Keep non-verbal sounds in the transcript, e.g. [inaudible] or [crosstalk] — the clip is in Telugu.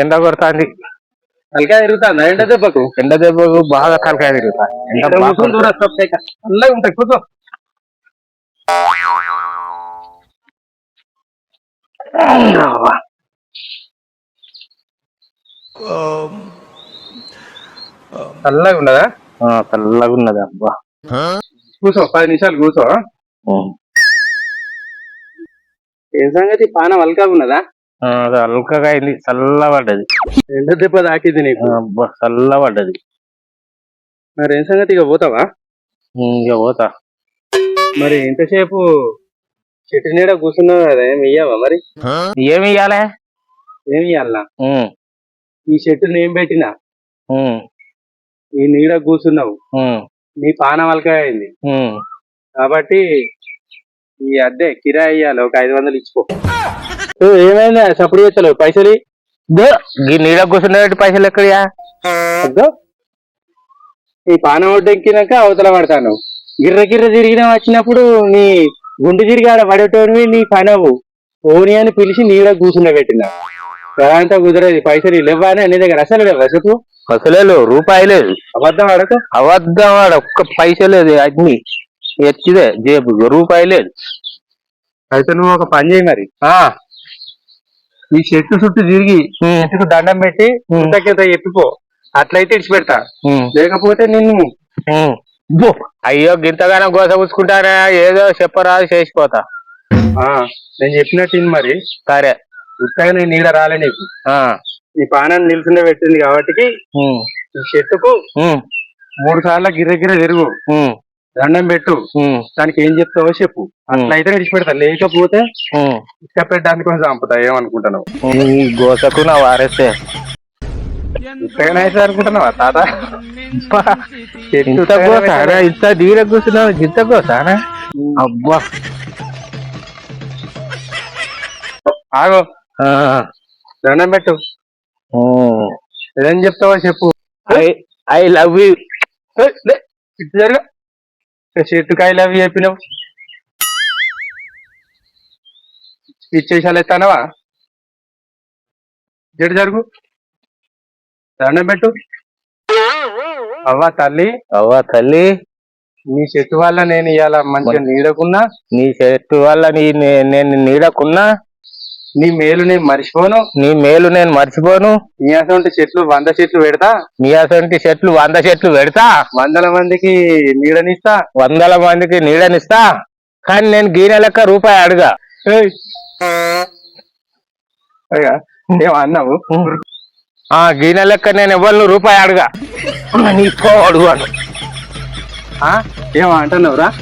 ఎండ కొడుతుంది. తలకాయ తిరుగుతుందా? ఎండ దెబ్బకు? ఎండ దెబ్బకు బాగా తలకాయ తిరుగుతా ఎండ ఉంటాయి కూర్చో. చల్లగా ఉండదా ఆ, చల్లగా ఉన్నది అబ్బా. కూర్చో పది నిమిషాలు కూర్చో. ఏం సంగతి? పానం అల్కా ఉన్నదా? అల్కగా అయింది. చల్ల పడ్డది ఎండ దెబ్బ తాకింది నీకు? అబ్బా చల్ల పడ్డది మరి ఏం సంగతి? ఇక పోతావా? ఇక పోతా. మరి ఇంతసేపు చెట్టు నీడ కూర్చున్నావు కదా ఏమి ఇయ్యావా మరి? ఏమి ఇయ్యాలే? ఏమి ఇయ్యాలనా? ఈ చెట్టు నేను పెట్టినా? ఈ నీడ కూర్చున్నావు. నీ పానం అల్కా అయింది. కాబట్టి ఈ అద్దె కిరాయి ఇయ్యాలి ఒక ఐదు వందలు ఇచ్చిపో ఓ, ఏమైందా? సప్పుడు చేస్తలేవు. పైసలు ఈ నీడ కూర్చుండే పైసలు ఎక్కడియా? ఈ పానం ఒడ్డెక్కినాక అవతల పడతాను. గిర్ర గిర్ర తిరిగిన వచ్చినప్పుడు నీ గుండు తిరిగి ఆడ పడేటోనివి నీ పనవు. ఓని అని పిలిచి నీడ కూర్చుండ పెట్టిన. అంతా కుదరదు. పైసలు లేవా అని నీ దగ్గర? అసలు లేవా? అసలే లేవు, రూపాయి లేదు. అబద్ధం అడగ అబద్ధం వాడ ఒక్క పైస లేదు. అగ్ని. ఎచ్చిదే జేబు రూపాయి లేదు. అయితే నువ్వు ఒక పని చేయి మరి. ఆ, ఈ చెట్టు చుట్టూ తిరిగి చెట్టుకు దండం పెట్టి ఇంతకింత చెప్పిపో అట్లయితే ఇడిచి పెడతా ఉం, లేకపోతే నిన్ను అయ్యో గింతగానం గోస పుచ్చుకుంటానా ఏదో చెప్పరాదు చేసిపోతా. ఆ, నేను చెప్పినట్టు మరి. సరే. ఉత్తగా నేను నీడ రాలే నీకు. ఆ, నీ పానాన్ని నిల్చుండే పెట్టింది కాబట్టి ఈ చెట్టుకు మూడు సార్లు గిర్ర గిర్ర తిరుగు. దండం పెట్టు. దానికి ఏం చెప్తావో చెప్పు. అట్లయితే విడిచి పెడతా లేకపోతే. ఇష్టపెట్టడానికి కొంచెం చంపుతా. ఏమనుకుంటున్నావు? గోసకు నా వారేస్తే. ఉత్తగానే అయితే అనుకుంటున్నావా తాత? [laughs] ఇంత పెట్టాలి. ఇంత దీర కూర్చున్నావు ఇంత గోసానా అబ్బా. ఆగో. దండం పెట్టు. ఏం చెప్తావో చెప్పు. I I love you. ఏయ్, లే, ఇటు జరుగు చెట్టు కాయలు అవి చెప్పినావు ఇచ్చేసాలు ఎత్తానవా జడు జరుగు. దండం పెట్టు. అవ్వ తల్లి. అవ్వ తల్లి. నీ చెట్టు వల్ల నేను ఇవాళ మంచిగా నీడకున్నా. నీ చెట్టు వల్ల నే- నేను నీడకున్నా. నీ మేలు నేను మర్చిపోను. నీ మేలు నేను మర్చిపోను. నీ అటువంటి చెట్లు వంద చెట్లు పెడతా. నీ అసంటి చెట్లు వంద చెట్లు పెడతా. వందల మందికి నీడనిస్తా. వందల మందికి నీడనిస్తా. కానీ నేను గీనె లెక్క రూపాయి అడుగా. అన్నావు? ఆ గీనె లెక్క నేను ఎవరిని రూపాయి అడుగా. నీ పో అడుగు ఆ? ఏం అంటున్నావురా?